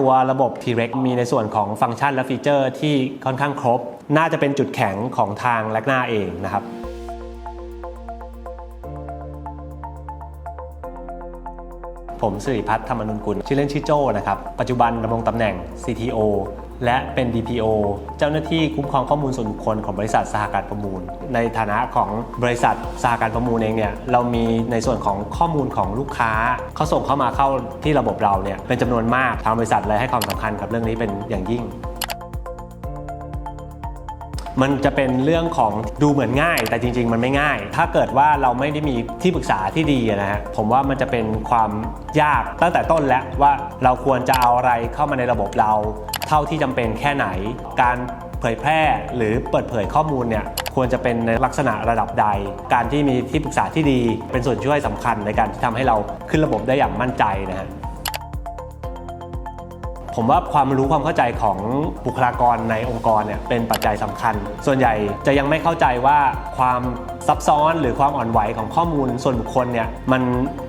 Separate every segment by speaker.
Speaker 1: ตัวระบบ T-Rex มีในส่วนของฟังก์ชันและฟีเจอร์ที่ค่อนข้างครบ น่าจะเป็นจุดแข็งของทางแลกหน้าเองนะครับผมสิริพัฒน์ธรรมนุนกุล ชื่อเล่นชื่อโจ้นะครับ ปัจจุบันดำรงตำแหน่ง CTO และเป็น DPO เจ้าหน้าที่คุ้มครองข้อมูลส่วนบุคคลของบริษัทสหการประมูล ในฐานะของบริษัทสหการประมูลเองเนี่ยเรามีในส่วนของข้อมูลของลูกค้าเขาส่งเข้ามาเข้าที่ระบบเราเนี่ยเป็นจำนวนมากทางบริษัทเลยให้ความสำคัญกับเรื่องนี้เป็นอย่างยิ่ง มันจะเป็นเรื่องของดูเหมือนง่าย แต่จริง ๆ มันไม่ง่าย ถ้าเกิดว่าเราไม่ได้มีที่ปรึกษาที่ดีนะฮะผมว่ามันจะเป็นความยากตั้งแต่ต้นแล้วว่าเราควรจะเอาอะไรเข้ามาในระบบเรา เท่าที่จำเป็นแค่ไหน การเผยแพร่หรือเปิดเผยข้อมูลเนี่ยควรจะเป็นในลักษณะระดับใด การที่มีที่ปรึกษาที่ดี เป็นส่วนช่วยสำคัญในการที่ทำให้เราขึ้นระบบได้อย่างมั่นใจนะฮะ ผมว่าความรู้ความเข้าใจของบุคลากรในองค์กรเนี่ยเป็นปัจจัยสำคัญ ส่วนใหญ่จะยังไม่เข้าใจว่าความซับซ้อนหรือความอ่อนไหวของข้อมูลส่วนบุคคลเนี่ยมัน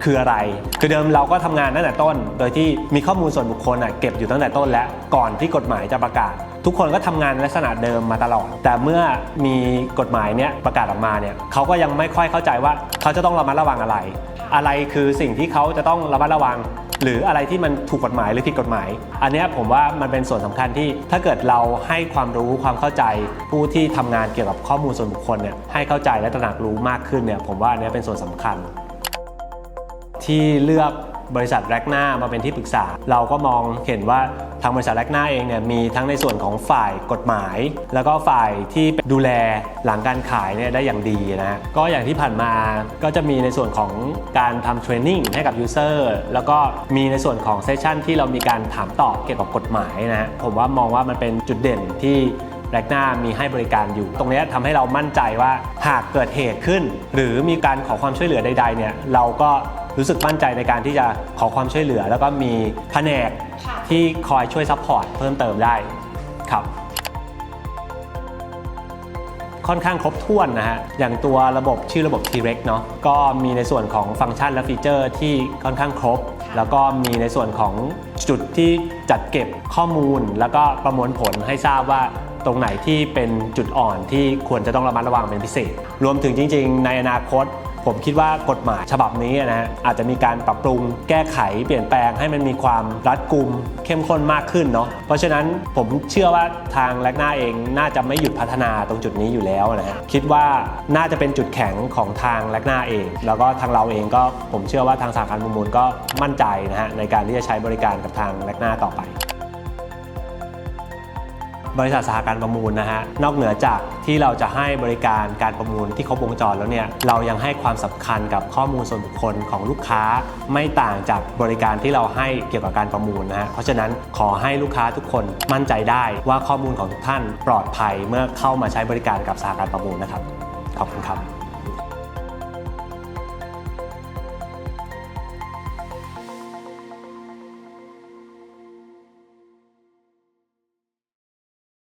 Speaker 1: คืออะไร คือเดิมเราก็ทำงานตั้งแต่ต้น โดยที่มีข้อมูลส่วนบุคคลน่ะเก็บอยู่ตั้งแต่ต้นแล้วก่อนที่กฎหมายจะประกาศ ทุกคนก็ทำงานลักษณะเดิมมาตลอด แต่เมื่อมีกฎหมายเนี่ยประกาศออกมาเนี่ยเขาก็ยังไม่ค่อยเข้าใจว่าเขาจะต้องระมัดระวังอะไร อะไรคือสิ่งที่เขาจะต้องระมัดระวัง หรืออะไรที่มันถูกกฎหมายหรือผิดกฎหมาย อันนี้ผมว่ามันเป็นส่วนสำคัญที่ถ้าเกิดเราให้ความรู้ความเข้าใจผู้ที่ทำงานเกี่ยวกับข้อมูลส่วนบุคคลเนี่ยให้เข้าใจและตระหนักรู้มากขึ้นเนี่ยผมว่าอันนี้เป็นส่วนสำคัญ ที่เลือก บริษัทแรกหน้ามาเป็นที่ปรึกษา เราก็มองเห็นว่าทางบริษัทแรกหน้าเองเนี่ยมีทั้งในส่วนของฝ่ายกฎหมาย แล้วก็ฝ่ายที่ดูแลหลังการขายเนี่ยได้อย่างดีนะก็อย่างที่ผ่านมาก็จะมีในส่วนของการทำเทรนนิ่งให้กับยูเซอร์แล้วก็มีในส่วนของเซสชั่นที่เรามีการถามตอบเกี่ยวกับกฎหมายนะฮะผมว่ามองว่ามันเป็นจุดเด่นที่แรกหน้ามีให้บริการอยู่ ตรงนี้ทำให้เรามั่นใจว่าหากเกิดเหตุขึ้น หรือมีการขอความช่วยเหลือใดๆเนี่ยเราก็ รู้สึกมั่นใจในการที่จะขอความช่วยเหลือ แล้วก็มีแผนก
Speaker 2: ค่ะ
Speaker 1: ที่คอยช่วยซัพพอร์ตเพิ่มเติมได้ครับค่อนข้างครบถ้วนนะฮะ อย่างตัวระบบชื่อระบบ T-Rex เนาะ ก็มีในส่วนของฟังก์ชันและฟีเจอร์ที่ค่อนข้างครบ แล้วก็มีในส่วนของจุดที่จัดเก็บข้อมูล แล้วก็ประมวลผลให้ทราบว่าตรงไหนที่เป็นจุดอ่อนที่ควรจะต้องระมัดระวังเป็นพิเศษ รวมถึงจริง ๆ ในอนาคต ผมคิดว่ากฎหมายฉบับนี้นะฮะอาจจะมีการปรับปรุงแก้ไขเปลี่ยนแปลงให้มันมีความรัดกุมเข้มข้นมากขึ้นเนาะเพราะฉะนั้นผมเชื่อว่าทางแลกหน้าเองน่าจะไม่หยุดพัฒนาตรงจุดนี้อยู่แล้วนะฮะคิดว่าน่าจะเป็นจุดแข็งของทางแลกหน้าเอง แล้วก็ทางเราเองก็ผมเชื่อว่าทางสาขาประมูลก็มั่นใจนะฮะในการที่จะใช้บริการกับทางแลกหน้าต่อไป บริษัทสหการประมูลนะฮะนอกเหนือจากที่เราจะให้บริการการประมูลที่ครบวงจรแล้วเนี่ยเรายังให้ความสำคัญกับข้อมูลส่วนบุคคลของลูกค้า ไม่ต่างจากบริการที่เราให้เกี่ยวกับการประมูลนะฮะเพราะฉะนั้นขอให้ลูกค้าทุกคนมั่นใจได้ว่าข้อมูลของทุกท่านปลอดภัยเมื่อเข้ามาใช้บริการกับสหการประมูลนะครับขอบคุณครับ